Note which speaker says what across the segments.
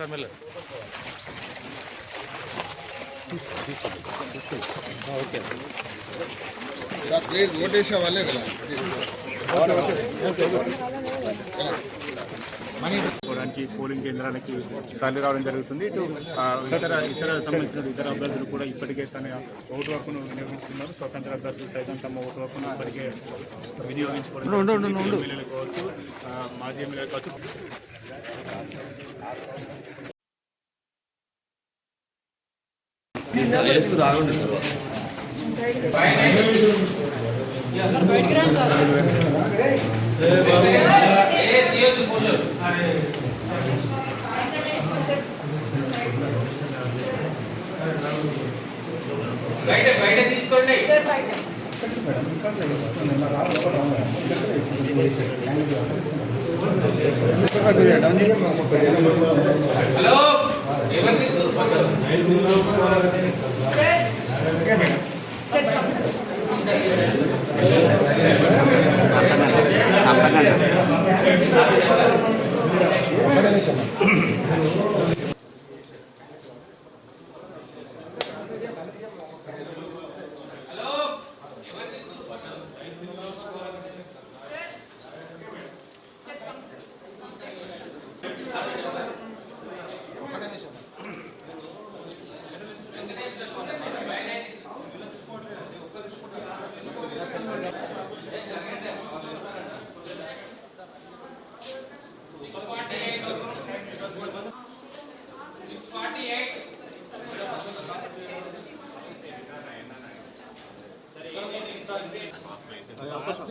Speaker 1: తమిళ
Speaker 2: please ఓటేసే వాళ్ళే కదా
Speaker 3: పోవడానికి పోలింగ్ కేంద్రాలకి తరలి రావడం జరుగుతుంది. ఇటు ఇతర ఇతర సంబంధించిన ఇతర అభ్యర్థులు కూడా ఇప్పటికే తన ఓటు హక్కును వినియోగిస్తున్నారు స్వతంత్ర అభ్యర్థులు సైతం తమ ఓటు హక్కును ఇప్పటికే వినియోగించుకోవడం. ఎమ్మెల్యేలు కావచ్చు మాజీ ఎమ్మెల్యేలు కావచ్చు.
Speaker 4: బయట బయట తీసుకోండి హలో ఎవరిది హలో Gracias.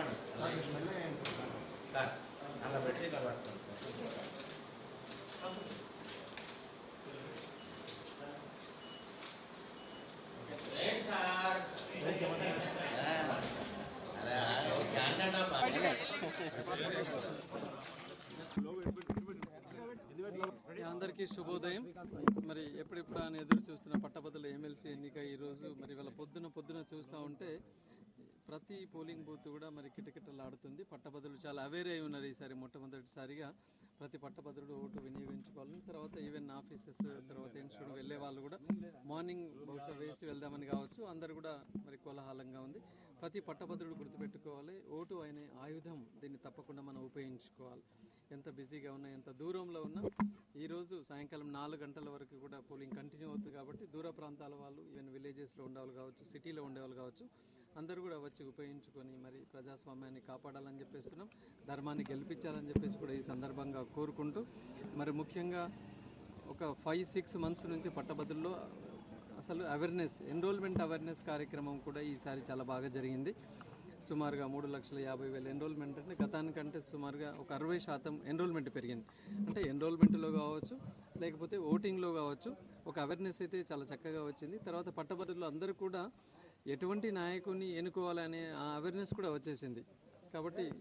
Speaker 4: చెప్పండి సార్
Speaker 5: మీ అందరికీ శుభోదయం. మరి ఎప్పుడెప్పుడు అని ఎదురు చూస్తున్న పట్టభద్రుల ఎమ్మెల్సీ ఎన్నిక ఈరోజు మరి వాళ్ళ పొద్దున పొద్దున చూస్తూ ఉంటే ప్రతి పోలింగ్ బూత్ కూడా మరి కిటకిటలాడుతుంది. పట్టభద్రులు చాలా అవేర్ అయి ఉన్నారు ఈసారి మొట్టమొదటిసారిగా. ప్రతి పట్టభద్రుడు ఓటు వినియోగించుకోవాలని తర్వాత ఈవెన్ ఆఫీసెస్ తర్వాత ఇన్స్టిట్యూట్ వెళ్ళే వాళ్ళు కూడా మార్నింగ్ బహుశా వేసి వెళ్దామని కావచ్చు. అందరు కూడా మరి కోలాహలంగా ఉంది. ప్రతి పట్టభద్రుడు గుర్తుపెట్టుకోవాలి ఓటు అనే ఆయుధం దీన్ని తప్పకుండా మనం ఉపయోగించుకోవాలి. ఎంత బిజీగా ఉన్నా ఎంత దూరంలో ఉన్నా ఈరోజు సాయంకాలం నాలుగు గంటల వరకు కూడా పోలింగ్ కంటిన్యూ అవుతుంది కాబట్టి దూర ప్రాంతాల వాళ్ళు ఈవెన్ విలేజెస్లో ఉండేవాళ్ళు కావచ్చు సిటీలో ఉండేవాళ్ళు కావచ్చు అందరూ కూడా వచ్చి ఉపయోగించుకొని మరి ప్రజాస్వామ్యాన్ని కాపాడాలని చెప్పేస్తున్నాం. ధర్మాన్ని గెలిపించాలని చెప్పేసి కూడా ఈ సందర్భంగా కోరుకుంటూ మరి ముఖ్యంగా ఒక ఫైవ్ సిక్స్ మంత్స్ నుంచి పట్టభద్రుల్లో అసలు అవేర్నెస్ ఎన్రోల్మెంట్ అవేర్నెస్ కార్యక్రమం కూడా ఈసారి చాలా బాగా జరిగింది. సుమారుగా మూడు లక్షల యాభై వేల ఎన్రోల్మెంట్ అంటే గతానికంటే సుమారుగా ఒక అరవై శాతం ఎన్రోల్మెంట్ పెరిగింది. అంటే ఎన్రోల్మెంట్లో కావచ్చు లేకపోతే ఓటింగ్లో కావచ్చు ఒక అవేర్నెస్ అయితే చాలా చక్కగా వచ్చింది. తర్వాత పట్టభద్రులు అందరూ కూడా ఎటువంటి నాయకుడిని ఎన్నుకోవాలనే ఆ అవేర్నెస్ కూడా వచ్చేసింది. కాబట్టి